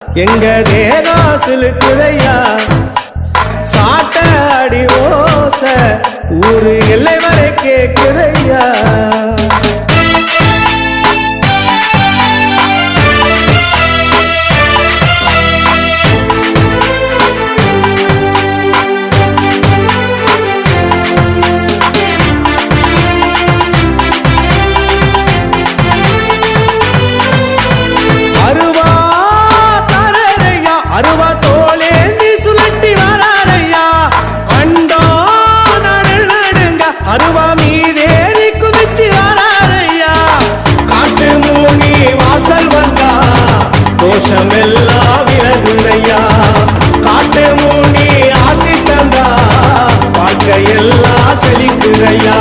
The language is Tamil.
எங்க தேகம் சிலுக்குதையா சாட்ட அடி ஓச ஊரு எல்லை வரை கேக்குதையா? தோஷமெல்லாம் விலகுதையா காட்டு மூணி ஆசி தந்தா? வாழ்க்கையெல்லாம் செழிக்குதையா